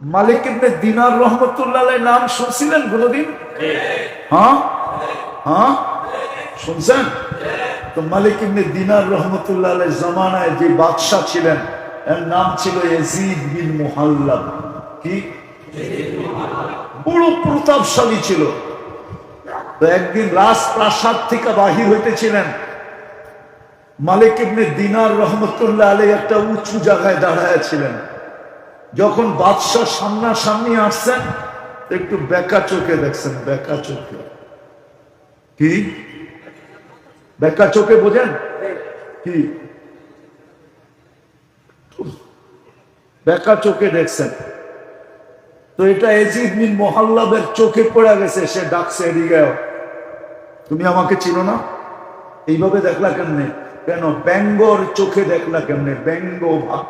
মালিক ইবনে দিনার রহমতুল্লাহ নাম শুনছিলেন কোনদিন? হ্যাঁ? হ্যাঁ? শুনছেন? তো মালিক ইবনে দিনার রহমতুল্লাহ জামানায় যে বাদশাহ ছিলেন, এর নাম ছিল ইয়াজিদ বিন মুহাল্লাব কি? বড় প্রতাপশালী ছিল। তো একদিন রাজপ্রাসাদ থেকে বাহির হইতেছিলেন। মালিক ইবনে দিনার রহমতুল্লাহ আলী একটা উঁচু জায়গায় দাঁড়ায় ছিলেন যখন বাদশাহ সামনাসামনি আসছেন, একটু বেকা চোখে দেখছেন, বেকা চোখে। কি? বেকা চোখে বোঝেন? কি? বেকা চোখে দেখছেন। তো এটা এজিদ মিন মোহাল্লাবের চোখে পড়ে গেছে, সে ডাকছে এদিকে তুমি আমাকে চিনো না? এইভাবে দেখলা কেমনে? কেন? ব্যঙ্গর চোখে দেখলা কেমনে? ব্যঙ্গ ভাব।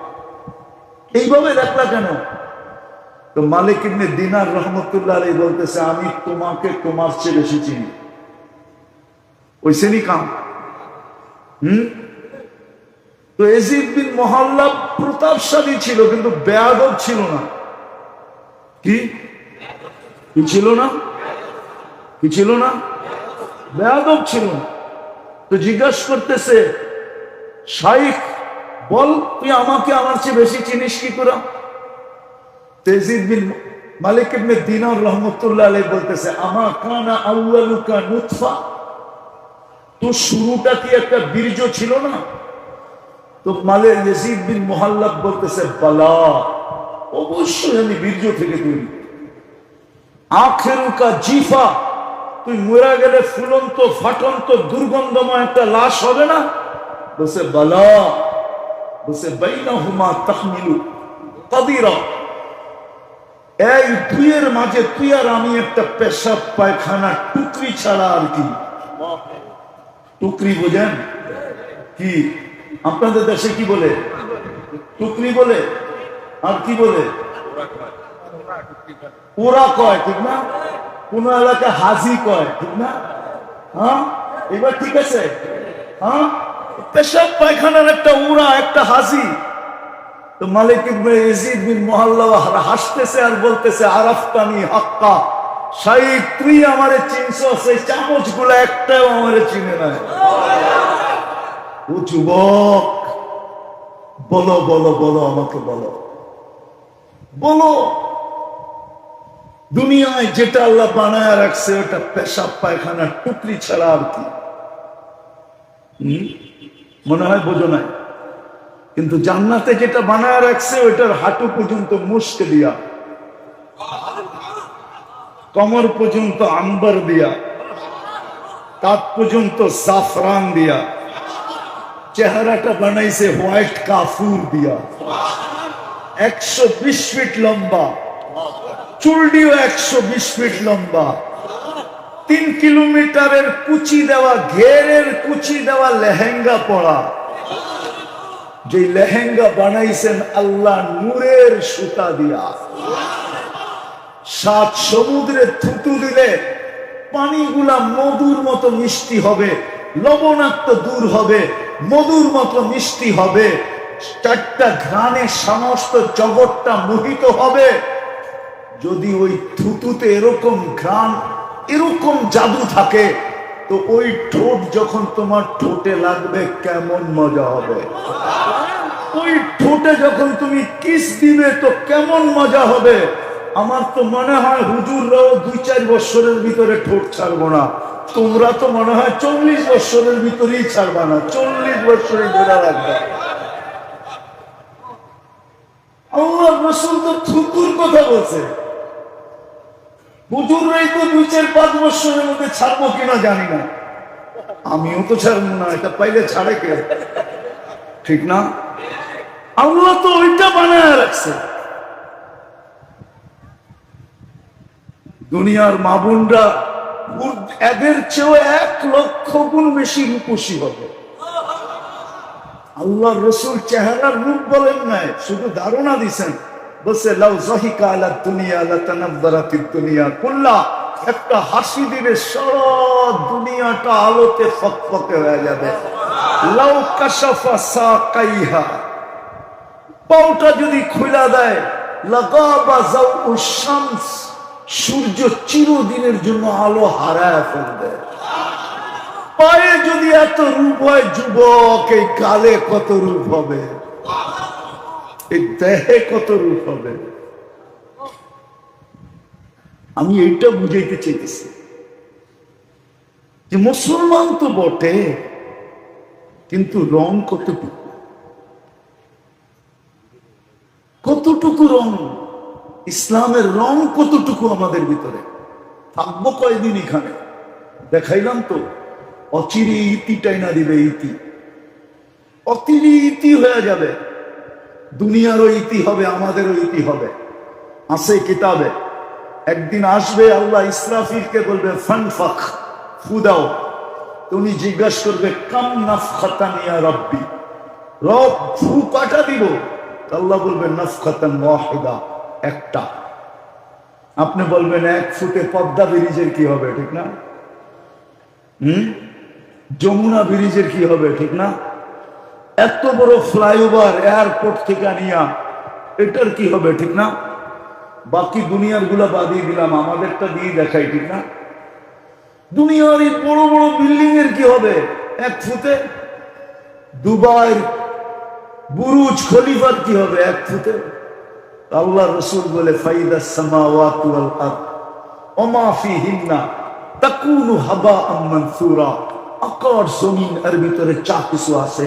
এইভাবে দেখলা কেন? তো মালিক ইবনে দিনার রহমতুল্লাহ আলী বলতেছে, আমি তোমাকে তোমার চেয়ে বেশি চিনি। ওইসেনি কাম। হুম? তো এজিদ বিন মহল্লা প্রতাপশালী ছিল, কিন্তু বেয়াদব ছিল না। কি? কি ছিল না? কি ছিল না? বেয়াদব ছিল না। তো জিজ্ঞাসা করতেছে, শাইখ বল, তুই আমাকে আমার চেয়ে বেশি চিনিস কি করে? তেজিদ বিন মালিক ইবনে দিনার রহমতুল্লাহ আলাইহি বলতেছে, আমা কানা আউয়ালুকা নুতফা? তো শুরুটা কি একটা বীর্য ছিল না? তো মালে ইয়াজিদ বিন মুহাল্লাব বলতেছে, বালা, অবশ্যই আমি বীর্য থেকে তৈরি আখেরুকা জিফা, তুই মরা গেলে ফুলন্ত, ফাটন্ত, দুর্গন্ধময় একটা লাশ হবে না? বসে বালা বসে বাইনা হুমা তাহমিলু কাদিরা। এই তুইয়ের মাঝে তুই আর আমি একটা পেশাব, পায়খানা, টুকরি ছাড়া আর কি? টুকরি বোঝেন? কি? আপনাদের দেশে কি বলে? টুকরি বলে? আর কি বলে? ওরা কয়, ঠিক না? কোন এলাকা হাজি কয়, ঠিক না? হ্যাঁ? এবার ঠিক আছে? হ্যাঁ? পেশাব পায়খানার একটা উড়া, একটা হাজি। তো মালিক ইবনে ইয়াজিদ হাসতেছে আর বলতেছে, আরাফতানি হাক্কা। শাইখ তুই আমারে চিনছ, সেই চামচগুলো একটাও আমারে চিনে নাই। যুবক, বলো বলো বলো, আমাকে বলো। বলো, দুনিয়ায় যেটা আল্লাহ বানায় রাখছে, ওটা পেশাব পায়খানার টুকরি ছাড়া আর কি? মনে হয় বোঝো নাই। কিন্তু জান্নাতে যেটা বানায় রাখছে, ওইটার হাঁটু পর্যন্ত মুস্ক দিয়া। কমর পর্যন্ত আম্বার দিয়া। তাত পর্যন্ত জাফরান দিয়া। চেহারাটা বানাইছে হোয়াইট কাফুর দিয়া। একশো বিশ ফিট লম্বা। চুলডিও একশো বিশ ফিট লম্বা। তিন কিলোমিটারের কুচি দেওয়া, ঘেরের কুচি দেওয়া লেহেঙ্গা পরা যে লেহেঙ্গা বানাইছেন আল্লাহ নূরের সুতা দিয়া। সাত সমুদ্রে থুতু দিলে পানিগুলা মধুর মতো মিষ্টি হবে, লবণাক্ত দূর হবে, মধুর মতো মিষ্টি হবে। চারটা ঘ্রাণে সমস্ত জগৎটা মোহিত হবে। যদি ওই থুতুতে এরকম ঘ্রাণ এরকম জাদু থাকে, তো ওই ঠোঁট যখন তোমার ঠোঁটে লাগবে কেমন মজা হবে? ওই ঠোঁটে যখন তুমি কিস দিবে, তো কেমন মজা হবে? আমার তো মনে হয় হুজুররাও দুই চার বছরের ভিতরে ঠোঁট ছাড়বো না। তোমরা তো মনে হয় চল্লিশ বছরের ভিতরেই ছাড়বা না, চল্লিশ বছরে ধরে রাখবে আল্লাহ রসুল তো থুতুর কথা বলছে। তো দুই চার পাঁচ বছরের মধ্যে ছাড়বো কিনা জানি না। আমিও তো ছাড়বো না, এটা পাইলে ছাড়ে কে? ঠিক না? আল্লাহ তো ওইটা বানায় রাখছে। দুনিয়ার মা বোনরা এদের চেয়েও এক লক্ষ গুণ বেশি রূপসী হবে। আল্লাহ রসুল চেহারার রূপ বলেন নাই, শুধু ধারণা দিছেন। বলছে, লাউ জহিকা আলা দুনিয়া আলা তানাব্বারাতিদ দুনিয়া। কুল্লা একটা হাসি দিলে সারা দুনিয়াটা আলোতে ফকফকে হয়ে যাবে। লাউ কাশাফা সাকাইহা। পাউটা যদি খুলা দেয়, লাগাবা যাও শামস, সূর্য চিরদিনের জন্য আলো হারায় ফেলবে। পায়ে যদি এত রূপ হয়, যুবক, এই কালে কত রূপ হবে? এই দেহে কত রূপ হবে? আমি এইটা বুঝাইতে চাইতেছি। যে মুসলমান তো বটে, কিন্তু রং কতটুকু কতটুকু রং? ইসলামের রং কতটুকু আমাদের ভিতরে? থাকব কয়দিন এখানে? দেখাইলাম তো অচিরে ইতিটাই না দিবে ইতি। অতিরি ইতি হয়ে যাবে। দুনিয়ারও ইতি হবে, আমাদেরও ইতি হবে। আছে কিতাবে। একদিন আসবে আল্লাহ ইসরাফিলকে বলবে ফানফাক ফুদাও তুমি জিজ্ঞাসা করবে, কাম নাফখাতানিয়া রব্বি? রব, ফু কাটা দিব? আল্লাহ বলবে, নাফখাতান ওয়াহিদা, একটা। আপনি বলবেন, এক ফুটে পদ্মা ব্রিজের কি হবে, ঠিক না? হুম? যমুনা ব্রিজের কি হবে, ঠিক না? এত বড় ফ্লাইওভার এয়ারপোর্ট থেকে নিয়া এটার কি হবে, ঠিক না? বাকি দুনিয়ারগুলা বাদিয়ে দিলাম, আমাদেরটা দিয়ে দেখাই, ঠিক না? দুনিয়ার এই বড় বড় বিল্ডিং এর কি হবে? এক ফুটে? দুবাই বুরুজ খলিফার কি হবে, এক ফুটে? আল্লাহ রসুল বলে, ফাইদা সামাওয়াতু ওয়াল আরদ ওমা ফিহিন্না তাকুনু হাবাআম মানসুরা। আকাশ জমিন এর ভিতরে চা কিছু আছে।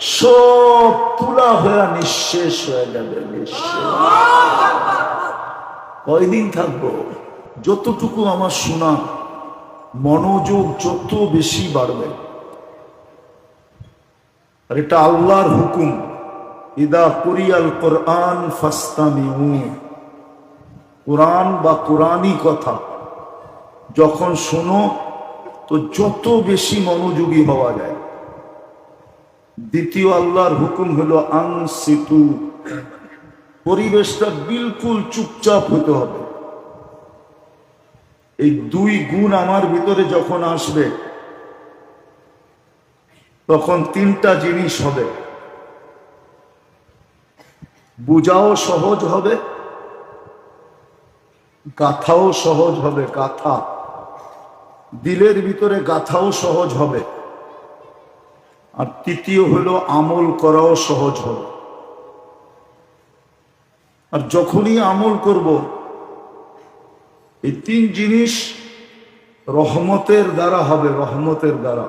সব তুলা হয়ে নিঃশেষ হয়ে যাবে কয়দিন থাকব? যতটুকু আমার শোনা, মনোযোগ যত বেশি বাড়বে। আর এটা আল্লাহর হুকুম, ইদা কুরিয়াল কোরআন ফাস্তামিউ। কোরআন বা কোরআনই কথা। যখন শোনো, তো যত বেশি মনোযোগী হওয়া যায়। দ্বিতীয় আল্লাহর হুকুম হলো আনসিতু। পরিবেশটা বিলকুল চুপচাপ হতে হবে। এই দুই গুণ আমার ভিতরে যখন আসবে, তখন তিনটা জিনিস হবে। বুঝাও সহজ হবে, গাথাও সহজ হবে, গাথা। দিলের ভিতরে গাথাও সহজ হবে। আর তৃতীয় হলো আমল করাও সহজ হবে। আর যখনই আমল করব, এই তিন জিনিস রহমতের দ্বারা হবে, রহমতের দ্বারা।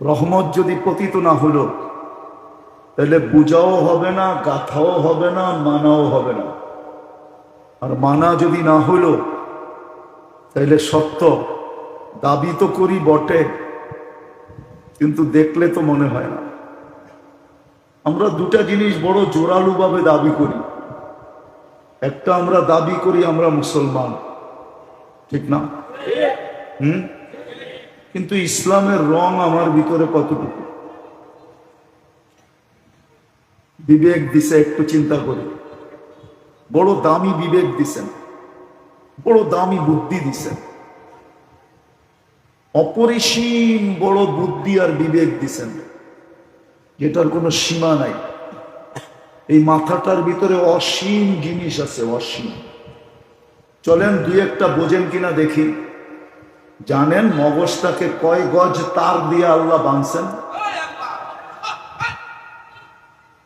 রহমত যদি পতিত না হলো, তাহলে বুঝাও হবে না, গাথাও হবে না, মানাও হবে না। আর মানা যদি না হলো, তাহলে সত্য, দাবি তো করি বটে কিন্তু দেখলে তো মনে হয় না। আমরা দুটা জিনিস বড় জোরালুভাবে দাবি করি। একটা আমরা দাবি করি আমরা মুসলমান। ঠিক না? হুম? কিন্তু ইসলামের রং আমার ভিতরে কতটুকু? বিবেক দিছে একটু চিন্তা করি। বড় দামি বিবেক দিছেন। বড় দামি বুদ্ধি দিছেন। অপরিসীম বড় বুদ্ধি আর বিবেক দিছেন। যেটার কোনো সীমা নাই। এই মাথাটার ভিতরে অসীম জিনিস আছে, অসীম। চলেন দুই একটা বোঝেন কিনা দেখি। জানেন মগজটাকে কয় গজ তার দিয়ে আল্লাহ বাঁধছেন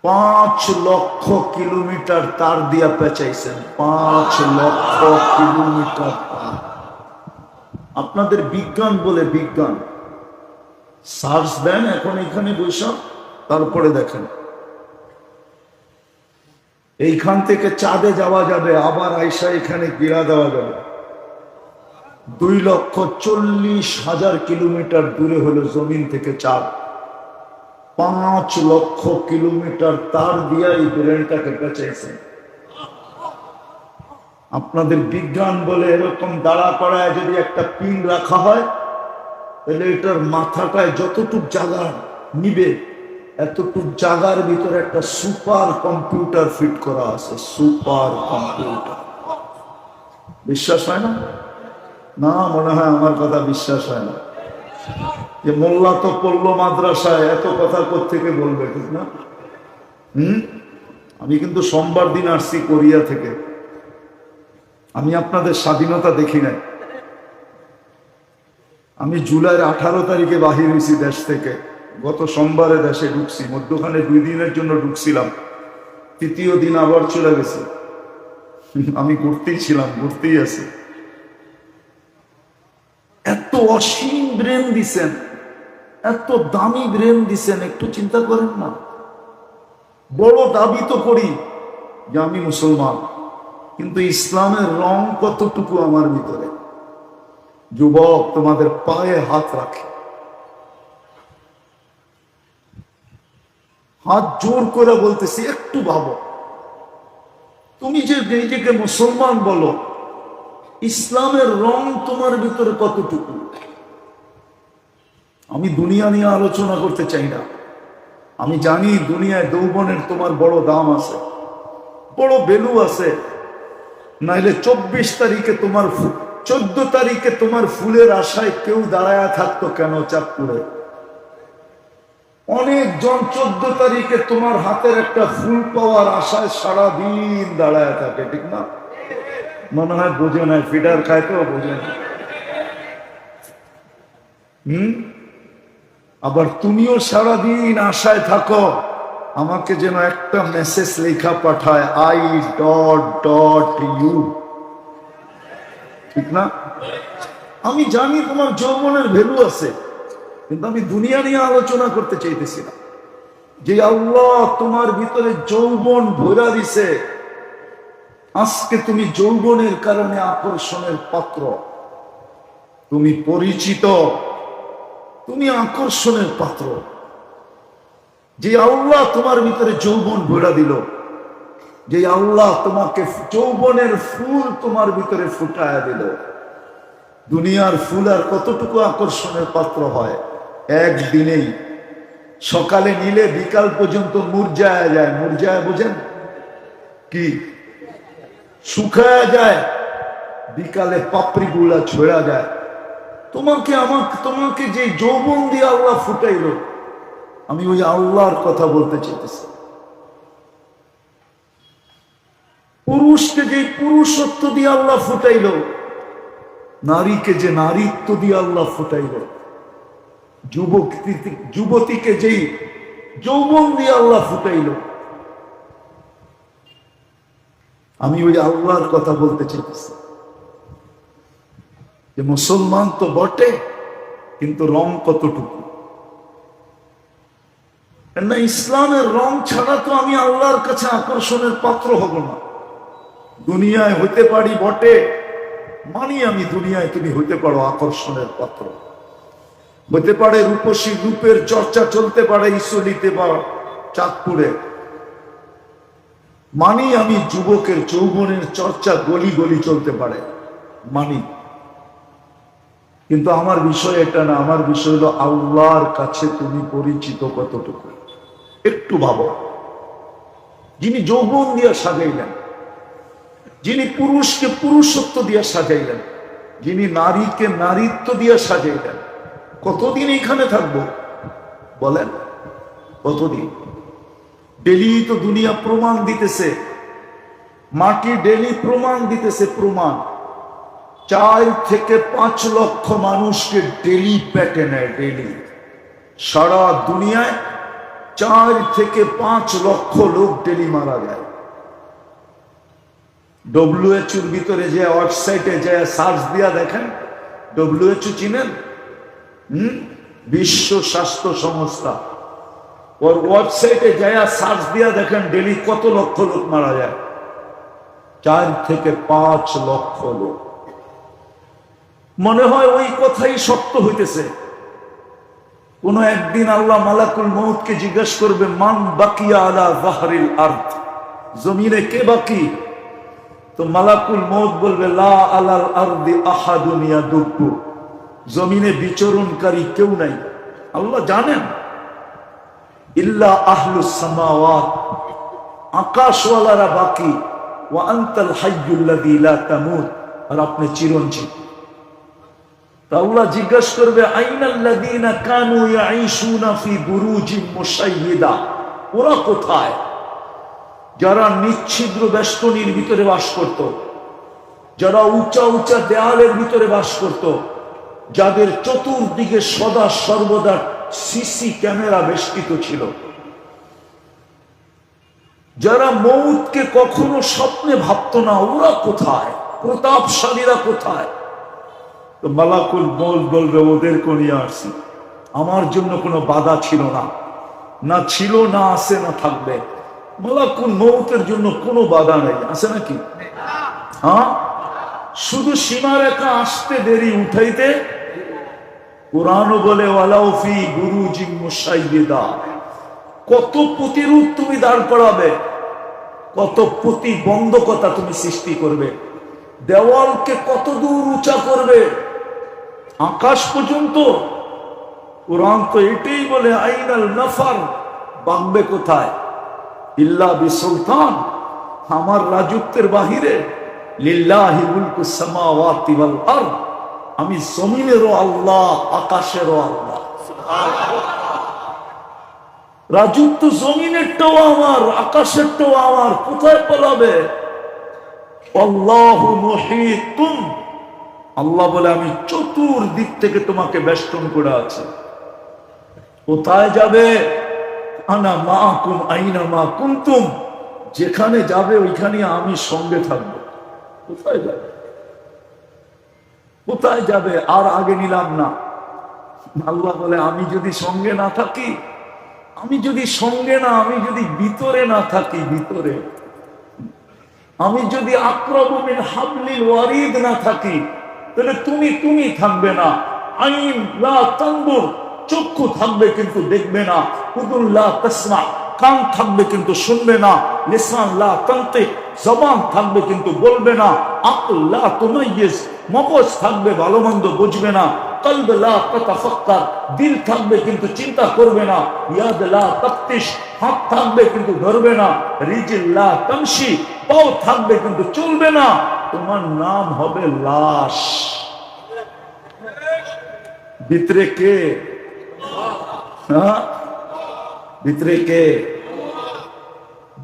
পাঁচ লক্ষ কিলোমিটার তার দিয়া পেঁচাইছেন। পাঁচ লক্ষ কিলোমিটার। আপনাদের বিজ্ঞান বলে বিজ্ঞান। সার্চ দেন, এখন এখানে বৈশাখ তারপরে দেখেন। এইখান থেকে চাঁদে যাওয়া যাবে, আবার আইসা এখানে গিরা দেওয়া যাবে। দুই লক্ষ চল্লিশ হাজার কিলোমিটার দূরে হলো জমিন থেকে চাঁদ। পাঁচ লক্ষ কিলোমিটার তার দিয়া এই ব্রেনটাকে বেঁচেছে আপনাদের বিজ্ঞান বলে এরকম দাঁড়া করায় যদি একটা পিন রাখা হয়, তাহলে এটার মাথাটায় যতটুক জায়গা নিবে, এতটুক জায়গার ভিতরে একটা সুপার কম্পিউটার ফিট করা আছে, সুপার কম্পিউটার। বিশ্বাস হয় না? না, মনে হয় আমার কথা বিশ্বাস হয় না। যে মোল্লা তো পড়ল মাদ্রাসায়, এত কথা থেকে বলবে, ঠিক না? হুম? আমি কিন্তু সোমবার দিন আসছি কোরিয়া থেকে। আমি আপনাদের স্বাধীনতা দেখি নাই। আমি জুলাইয়ের আঠারো তারিখে বাহির হয়েছি দেশ থেকে। গত সোমবারে দেশে ঢুকছি, মধ্যখানে দুই দিনের জন্য ঢুকছিলাম। তৃতীয় দিন আবার চলে গেছে। আমি ঘুরতেই ছিলাম, ঘুরতেই আছি। এত অসীম ব্রেন দিছেন, এত দামি ব্রেন দিছেন, একটু চিন্তা করেন না। বড় দাবি তো করি যে আমি মুসলমান। কিন্তু ইসলামের রং কতটুকু আমার ভিতরে? যুবক, তোমাদের পায়ে হাত রাখে। হাত জোর করে বলতেছি, একটু ভাবো। তুমি যে নিজেকে মুসলমান বলো, ইসলামের রং তোমার ভিতরে কতটুকু? আমি দুনিয়া নিয়ে আলোচনা করতে চাই না। আমি জানি দুনিয়ায় যৌবনের তোমার বড় দাম আছে, বড় বেলু আছে। নাইলে চব্বিশ তারিখে তোমার চোদ্দ তারিখে তোমার ফুলের আশায় কেউ দাঁড়ায় থাকতো কেন চাঁদপুরে? অনেকজন চোদ্দ তারিখে তোমার হাতের একটা ফুল পাওয়ার আশায় সারাদিন দাঁড়ায় থাকে, ঠিক না? মনে হয় বোঝে না ফিডার খায় তো, বোঝে না। হম? আবার তুমিও সারাদিন আশায় থাকো। আমাকে যেন একটা মেসেজ লেখা পাঠায় আই ডট ডট ইউ ঠিক না? আমি জানি তোমার যৌবনের ভ্যালু আছে, কিন্তু আমি দুনিয়া নিয়ে আলোচনা করতে চাইতেছি না। যে আল্লাহ তোমার ভিতরে যৌবন ভরা দিছে, আজকে তুমি যৌবনের কারণে আকর্ষণের পাত্র। তুমি পরিচিত, তুমি আকর্ষণের পাত্র। যে আল্লাহ তোমার ভিতরে যৌবন ভরা দিল, যে আল্লাহ তোমাকে যৌবনের ফুল তোমার ভিতরে ফুটায় দিল। দুনিয়ার ফুল আর কতটুকু আকর্ষণের পাত্র হয়, একদিনেই। সকালে নিলে বিকাল পর্যন্ত মুরজায় যায়। মুরজায় বোঝেন? কি? শুকায় যায়, বিকালে পাপড়ি গুলা ছড়া যায়। তোমাকে আমাকে, তোমাকে যে যৌবন দিয়ে আল্লাহ ফুটাইল আমি ওই আল্লাহর কথা বলতে চাইতেছি। পুরুষকে যে পুরুষত্ব দিয়ে আল্লাহ ফুটাইল, নারীকে যে নারীত্ব দিয়ে আল্লাহ ফুটাইল যুবক যুবতীকে যেই যৌবন দিয়ে আল্লাহ ফুটাইল, আমি ওই আল্লাহর কথা বলতে চাইতেছি। যে মুসলমান তো বটে, কিন্তু রং কতটুকু? না ইসলামের রং ছাড়া তো আমি আল্লাহর কাছে আকর্ষণের পাত্র হব না। দুনিয়ায় হইতে পারি বটে, মানি আমি দুনিয়ায় তুমি হইতে পারো আকর্ষণের পাত্র। হতে পারে রূপসী রূপের চর্চা চলতে পারে ঈশ্বরীতে বা চাঁদপুরে। মানি আমি যুবকের যৌবনের চর্চা গলি গলি চলতে পারে, মানি। কিন্তু আমার বিষয় এটা না, আমার বিষয় হলো আল্লাহর কাছে তুমি পরিচিত কতটুকু? একটু ভাবো। যিনি যৌবন দিয়া সাজাইলেন, যিনি পুরুষকে পুরুষত্ব দিয়া সাজাইলেন, যিনি নারীকে নারীত্ব দিয়া সাজাইলেন, কতদিন এখানে থাকব? বলেন, কতদিন? ডেলি তো দুনিয়া প্রমাণ দিতেছে। মাটি ডেলি প্রমাণ দিতেছে প্রমাণ। চার থেকে পাঁচ লক্ষ মানুষকে ডেলি পেটে নেয়, ডেলি। সারা দুনিয়ায় চার থেকে পাঁচ লক্ষ লোক ডেলি মারা যায়। ডব্লিউএচওর ভিতরে যে ওয়েবসাইটে যে সার্চ দিয়া দেখেন ডব্লিউএচও চিনেন? হম? বিশ্ব স্বাস্থ্য সংস্থা। ওর ওয়েবসাইটে যায় সার্চ দিয়া দেখেন, ডেলি কত লক্ষ লোক মারা যায়। চার থেকে পাঁচ লক্ষ লোক। মনে হয় ওই কথাই সত্য হইতেছে। কোন একদিন আল্লাহ মালাকুল মৌতকে জিজ্ঞেস করবে, মান বাকিয়া আলা জাহরিল আর্থ জমিনে কে বাকি? তো মালাকুল মৌত বলবে, লা আলাল আরদি আহাদুনিয়া দুঃখ জমিনে বিচরণকারী কেউ নাই। আল্লাহ জানেন। ইল্লা আহলুস সামাওয়াত। আকাশওয়ালারা বাকি। ওয়া আনতাল হাইয়ুল্লাযী লা তামুত। আর আপনি চিরঞ্জীব। আল্লাহ করবে কানু ইয়াঈশুনা ফি মুশাইয়্যিদা ওরা কোথায়? যারা বেষ্টনীর ভিতরে বাস করত, যারা উঁচা উঁচা দেয়ালের ভিতরে বাস করত, যাদের চতুর্দিকে সদা সর্বদা সিসি ক্যামেরা বেষ্টিত ছিল। যারা মৌতকে কখনো স্বপ্নে ভাবতো না, ওরা কোথায়? প্রতাপশালীরা কোথায়? তো মালাকুল বল বলবে, ওদের নিয়ে আসছি আমার জন্য কোনো বাধা ছিল না। না ছিল, না আছে, না থাকবে। মালাকুল মৌতের জন্য কোনো বাধা নেই। আছে নাকি? হ্যাঁ? শুধু সীমারেখা আসতে দেরি উঠাইতে কোরআনও বলে ওয়ালাউফি গুরুজি মুসাইবেদা কত প্রতিরোধ তুমি দাঁড় করাবে, কত প্রতিবন্ধকতা তুমি সৃষ্টি করবে। দেওয়ালকে কত দূর উঁচা করবে আকাশ পর্যন্ত। কোরআন তো এটাই বলে, আইনাল নফার, বাগবে কোথায়? ইল্লা বি সুলতান আমার রাজত্বের বাহিরে। আমি জমিনেরও আল্লাহ, আকাশেরও আল্লাহ। রাজত্ব জমিনেরটাও আমার, আকাশেরটাও আমার, কোথায় পালাবে? আল্লাহু মুহিতুম আল্লাহ বলে, আমি চতুর্দিক থেকে তোমাকে বেষ্টন করে আছি। কোথায় যাবে? আনা মা কুম আইনা মা কুন্তুম যেখানে যাবে, ওইখানে আমি সঙ্গে থাকব। কোথায় যাবে? কোথায় যাবে? আর আগে নিলাম না। আল্লাহ বলে, আমি যদি সঙ্গে না থাকি, আমি যদি সঙ্গে না, আমি যদি ভিতরে না থাকি, ভিতরে। আমি যদি আক্রমণের হাবলিল ওয়ারিদ না থাকি তাহলে তুমি তুমি থাকবে না। আইন লা তানবুর চক্ষু থাকবে কিন্তু দেখবে না। উদুল্লাহ তসমা, কান থাকবে কিন্তু শুনবে না। লিসান লা তান্তে, জবান থাকবে কিন্তু বলবে না। আল্লাহ তুমাইয়িজ, মগজ থাকবে ভালো মন্দ বুঝবে না। কলব লা তাতাফাক্কার, দিল থাকবে কিন্তু চিন্তা করবে না। ইয়াদ লা তাফতিশ, হাত থাকবে কিন্তু ধরবে না। রিজিল লা তামশি পাও থাকবে কিন্তু চলবে না। তোমার নাম হবে লাশ। ভিতরে কে? হ্যাঁ? ভিতরে কে?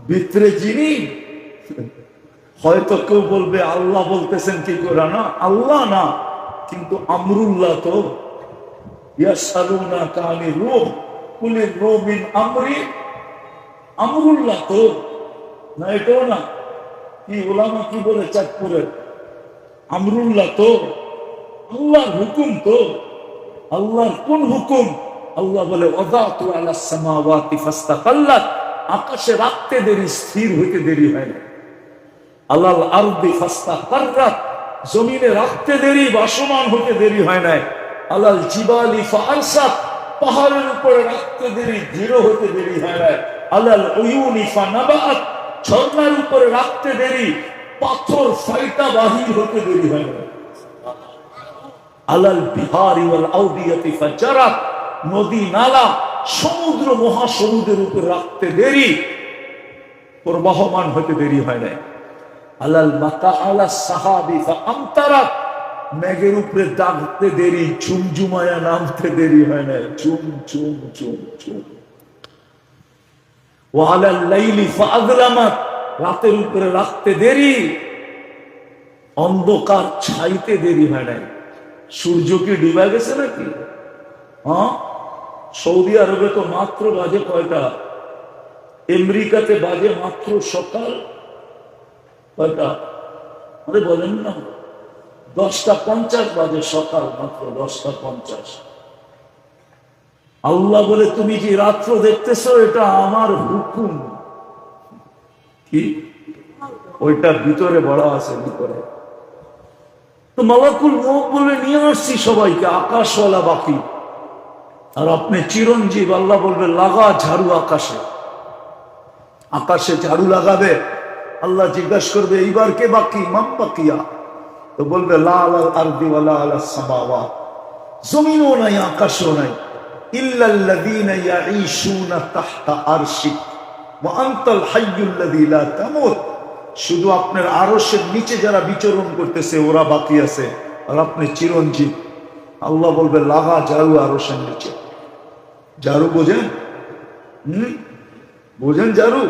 ভিতরে যিনি? হয়তো কেউ বলবে, আল্লাহ বলতেছেন কি করে না? আল্লাহ না, কিন্তু আমরুল্লাহ তো। আমরুল্লাহ তো। না, এটাও না। ওলামা কি বলে চাঁদপুরের আমরুল্লাহ তো, আল্লাহর হুকুম তো। আল্লাহর কোন হুকুম? আল্লাহ বলে আকাশে রাখতে দেরি, স্থির হইতে দেরি হয় না। আল্লাহ আরদি ফাস্তাকাররাত। জমিনে রাখতে দেরি, বাসমান হতে দেরি হয় না। আল্লাহ জিবালি ফারসাত পাহাড়ের উপরে রাখতে দেরি, দৃঢ় হতে দেরি হয় না। আল্লাহ ঝর্ণার উপরে রাখতে দেরি, পাথর ফাইটা বাহির হতে দেরি হয় না। আলাল বিহারি ওয়াল আউদিয়াতি ফাজারাত নদী নালা, সমুদ্র মহাসমুদ্রের উপর রাখতে দেরি, প্রবাহমান হতে দেরি হয় না আলাল মাতা আলা সাহাবি আমতারাত মেঘের উপরে দাগতে দেরি, ঝুমঝুমায়া নামতে দেরি হয় না ঝুম ঝুম ঝুম ঝুম ও আলাল লাইলি ফাদলামাত রাতের উপরে রাখতে দেরি, অন্ধকার ছাইতে দেরি নাই। সূর্য কি ডুবে গেছে নাকি? হ্যাঁ? সৌদি আরবে তো মাত্র বাজে কয়টা? আমেরিকাতে বাজে মাত্র সকাল কয়টা? আরে বলেন না। দশটা পঞ্চাশ বাজে সকাল মাত্র দশটা পঞ্চাশ। আল্লাহ বলে, তুমি যে রাত্র দেখতেছো, এটা আমার হুকুম। কি? ওইটা ভিতরে বড় আছে ভিতরে। তো মালাকুল মুখ বলে, নিয়ে আসছি সবাইকে, আকাশওয়ালা বাকি। আর আপনি চিরঞ্জীব, আল্লাহ বলবে, লাগা ঝাড়ু আকাশে। আকাশে ঝাড়ু লাগাবে। আল্লাহ জিজ্ঞাসা করবে, এইবার কে বাকি? মাম বাকিয়া তো বলবে, লাল আরদি ওয়ালা আলা সামাওয়া জমিনও নাই, আকাশও নাই। শুধু আপনার নিচে যারা বিচরণ করতেছে, ওরা বাকি আছে, আর আপনি চিরঞ্জীব। আল্লাহ বলবে, লাগা নিচে। বোঝেন? হম? বোঝেন ঝাড়ু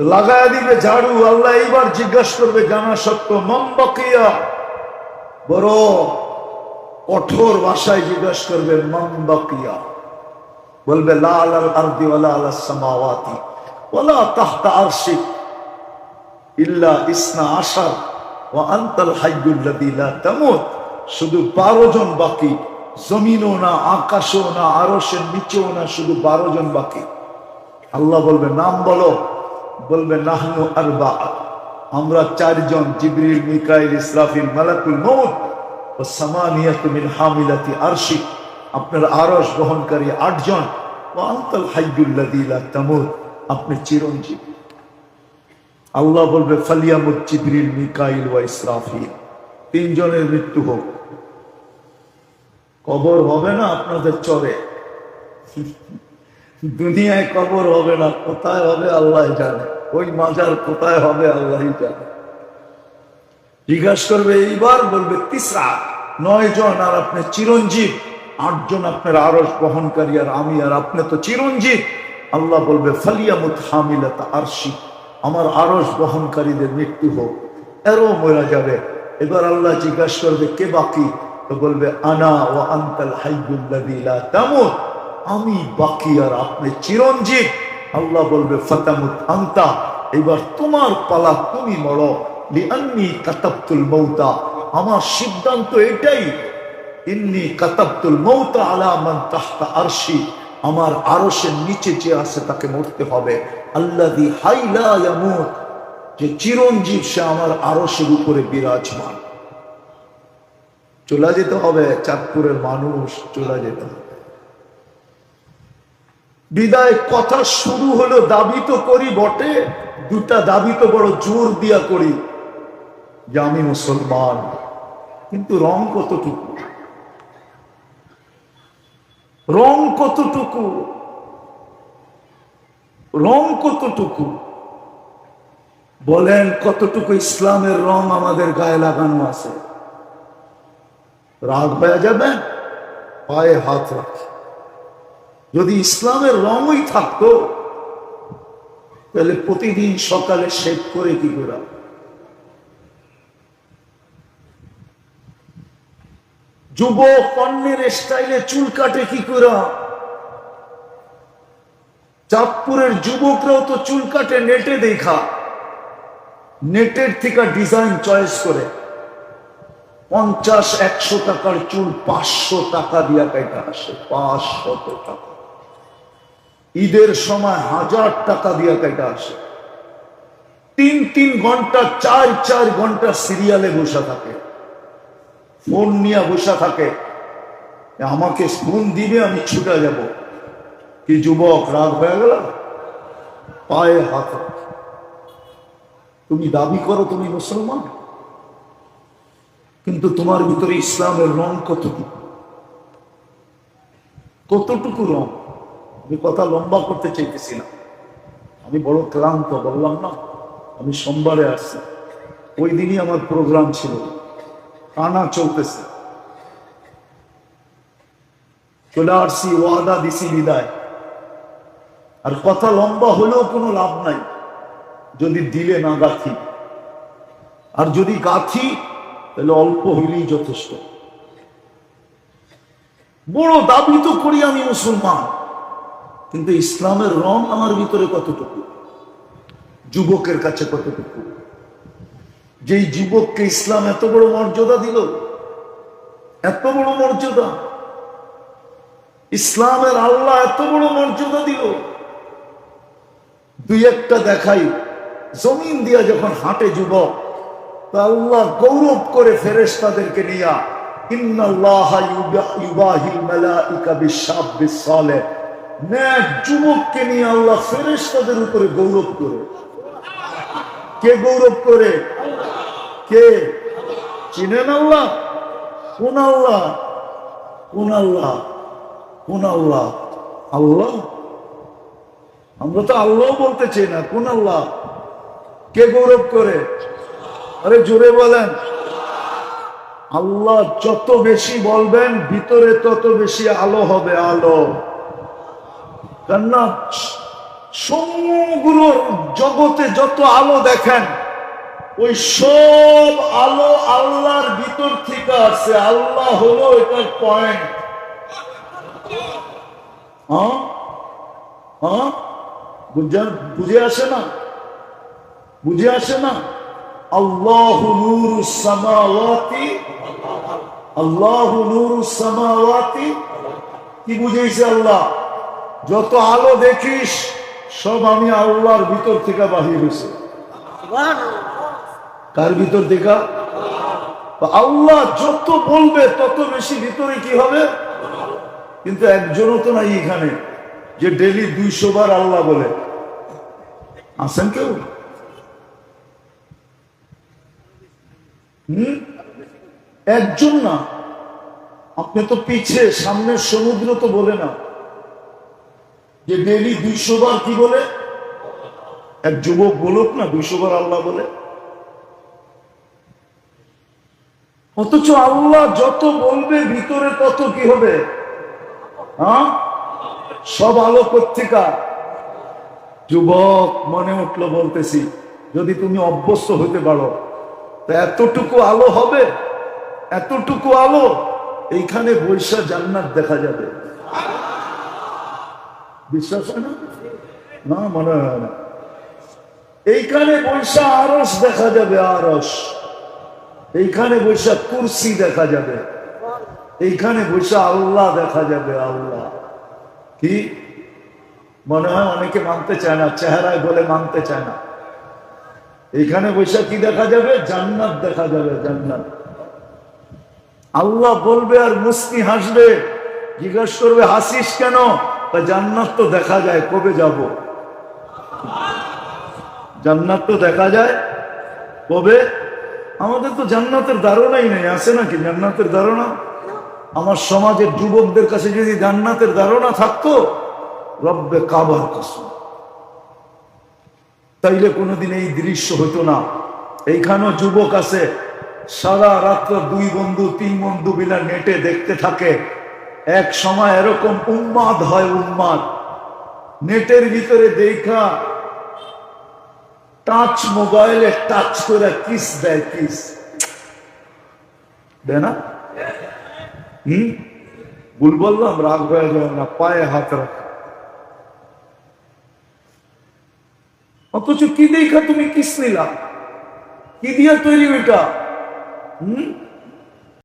লাগায় দিবে ঝাড়ু আল্লাহ এইবার জিজ্ঞাসা করবে জানা সত্য মম্বাকিয়া বড় কঠোর ভাষায় জিজ্ঞাসা করবে মম্বাকিয়া বলবে লাল আল আরদি ওয়ালা আল সামাওয়াতি ওয়ালা তাহতা আরশিক ইল্লা ইসনা আশার ওয়া আনতাল হাইয়ুল্লাযী লা শুধু 12 জন বাকি, জমিনও না, আকাশও না, আরশের নিচেও না, শুধু 12 জন বাকি। আল্লাহ বলবে, নাম বলো। বলবে, নাহনু আরবা আমরা চারজন, জিবরিল, মিকাইল, ইসরাফিল, মালাকুল মউত ও হামিলাতি আরশি। আপনার আরশ বহনকারী আটজন ও তামুত, আপনি চিরঞ্জীব। আল্লাহ বলবে ফালিয়ামুদ জিবরিল মিকাইল ওয়া তিনজনের মৃত্যু হোক। কবর হবে না আপনাদের চরে। দুনিয়ায় কবর হবে না, কোথায় হবে আল্লাহ জানে। ওই মাজার কোথায় হবে আল্লাহ জানে। জিজ্ঞাসা করবে, এইবার বলবে, তিসরা, নয় জন আর আপনি চিরঞ্জীব আটজন আপনার আরস বহনকারী আর আমি আর আপনি তো চিরঞ্জীব। আল্লাহ বলবে, ফালিয়ামুত হামিলাত আরশি, আমার আরস বহনকারীদের মৃত্যু হোক। এরও মরা যাবে। এবার আল্লাহ জিজ্ঞাসা করবে, কে বাকি? তো বলবে, আনা ও আন্তাল হাইবুল্লাযী লা তামুত, আমি বাকি আর আপনি চিরঞ্জীব। আল্লাহ বলবে, ফতামুত আন্তা, এবার তোমার পালা তুমি মরো। আমার সিদ্ধান্ত এটাই, ইন্নি কাতাবতুল মৌতা আলা মান তাহতা আরশি। আমার আরশের নিচে যে আছে তাকে মরতে হবে। আল্লাযী হাইলা ইয়ামুত। যে চিরঞ্জীব সে আমার আরশের উপরে বিরাজমান। চলে যেতে হবে, চাঁদপুরের মানুষ চলে যেতে হবে। বিদায় কথা শুরু হলো, দাবি তো করি বটে। দুটা দাবি তো বড় জোর দিয়া করি। যে আমি মুসলমান। কিন্তু রং কতটুকু? রং কতটুকু? রং কতটুকু? বলেন কতটুকু ইসলামের রং আমাদের গায়ে লাগানো আছে? রাগ হয়ে যাবে? পায়ে হাত রাখে। যদি ইসলামের রঙই থাকতো, তাহলে প্রতিদিন সকালে শেভ করে কি করে? যুবক অন্যের স্টাইলে চুল কাটে কি করে? চাঁদপুরের যুবকরাও তো চুল কাটে নেটে দেখা। নেটের থেকে ডিজাইন চয়েস করে। পঞ্চাশ, একশো টাকার চুল পাঁচশো টাকা দিয়া কাইটা আসে পাঁচশত টাকা। ঈদের সময় হাজার টাকা দিয়া কাইটা আসে। তিন তিন ঘণ্টা, চার চার ঘণ্টা সিরিয়ালে বসে থাকে। ফোন নিয়ে বসা থাকে। আমাকে ফোন দিবে, আমি ছুটে যাব। কি যুবক, রাগ হয়ে গেল? পায়ে হাত। তুমি দাবি করো, তুমি মুসলমান? কিন্তু তোমার ভিতরে ইসলামের রং কতটুকু কতটুকু রং? আমি কথা লম্বা করতে চাইতেছিলাম আমি বড় ক্লান্ত, বললাম, না, আমি সোমবারে আসছি। ওই দিনই আমার প্রোগ্রাম ছিল। টানা চলতেছে। চলে আসছি ওয়াদা দিছি, বিদায়। আর কথা লম্বা হলেও কোনো লাভ নাই, যদি দিলে না গাথি। আর যদি গাথি, তাহলে অল্প হইলেই যথেষ্ট। বড় দাবি তো করি আমি মুসলমান, কিন্তু ইসলামের রং আমার ভিতরে কতটুকু? যুবকের কাছে কতটুকু? যেই যুবককে ইসলাম এত বড় মর্যাদা দিল, এত বড় মর্যাদা। ইসলামের আল্লাহ এত বড় মর্যাদা দিল। দুই একটা দেখাই, জমিন দিয়া যখন হাঁটে যুবক, তা আল্লাহ গৌরব করে ফেরেস তাদেরকে নিয়া যুবককে নিয়ে আল্লাহ ফেরেস তাদের উপরে গৌরব করে। কে গৌরব করে? কে? চিনেন আল্লাহ? কোন আল্লাহ? কোন আল্লাহ? কোন আল্লাহ? আল্লাহ? আমরা তো আল্লাহ বলতে চাই না, কোন আল্লাহ? কে গৌরব করে? আরে জোরে বলেন। আল্লাহ যত বেশি বলবেন, ভিতরে তত বেশি আলো হবে, আলো। কেননা সমগ্র জগতে যত আলো দেখেন ওই সব আলো আল্লাহর ভিতর থেকে আসছে। আল্লাহ হলো এটার পয়েন্ট হ্যাঁ? হ্যাঁ? বুঝা- বুঝে আসে না? বুঝে আসে না? আল্লাহ সামাওয়াতি আল্লাহ সামাওয়াতি। কি বুঝেছে আল্লাহ? যত আলো দেখিস, সব আমি আল্লাহর ভিতর থেকে বাহির হয়েছে কার ভিতর দেখা? আল্লাহ যত বলবে, তত বেশি ভিতরে কি হবে? কিন্তু একজনও তো নাই এখানে, যে ডেলি দুইশো বার আল্লাহ বলে। আছেন কেউ? হুম? একজন না। আপনি তো পিছে সামনের সমুদ্র তো বলে না। যে ডেলি দুইশো বার কি বলে? এক যুবক বলুক না, দুইশো বার আল্লাহ বলে। অথচ আল্লাহ যত বলবে, ভিতরে তত কি হবে? হ্যাঁ? সব আলো পত্রিকা। যুবক, মনে উঠল বলতেছি, যদি তুমি অভ্যস্ত হতে পারো এতটুকু আলো হবে? এতটুকু আলো? এইখানে বৈশা জান্নাত দেখা যাবে। বিশ্বাস হয় না? না, মনে হয় না। এইখানে বৈশা আরস দেখা যাবে আরস এইখানে বৈশা কুরসি দেখা যাবে। এইখানে বৈশা আল্লাহ দেখা যাবে, আল্লাহ। কি? মনে হয় অনেকে মানতে চায় না, চেহারায় বলে মানতে চায় না। এইখানে বৈশা কি দেখা যাবে? জান্নাত দেখা যাবে, জান্নাত। আল্লাহ বলবে আর মুস্কি হাসবে, জিজ্ঞাস করবে, হাসিস কেন? তা জান্নাত তো দেখা যায়, কবে যাব? জান্নাত তো দেখা যায়, কবে? আমাদের তো জান্নাতের ধারণাই নেই, আছে নাকি জান্নাতের ধারণা? আমার সমাজের যুবকদের কাছে যদি জান্নাতের ধারণা থাকতো, রব্বে কাবার কসম। তাইলে কোনোদিন এই দৃশ্য হতো না। এইখানেও যুবক আছে, সারা রাত্র দুই বন্ধু, তিন বন্ধু বিনা নেটে দেখতে থাকে। এক সময় এরকম উন্মাদ হয়, উন্মাদ। নেটের ভিতরে দেখা টাচ মোবাইলে টাচ করে কিস দেয় কিস। দেয় না? হম? ভুল বললাম, রাগ হয়ে যাবে না, পায়ে হাত রাখ। অথচ কি দেখা তুমি কিস নিলা? কি দিয়া তৈরি ওইটা? হুম?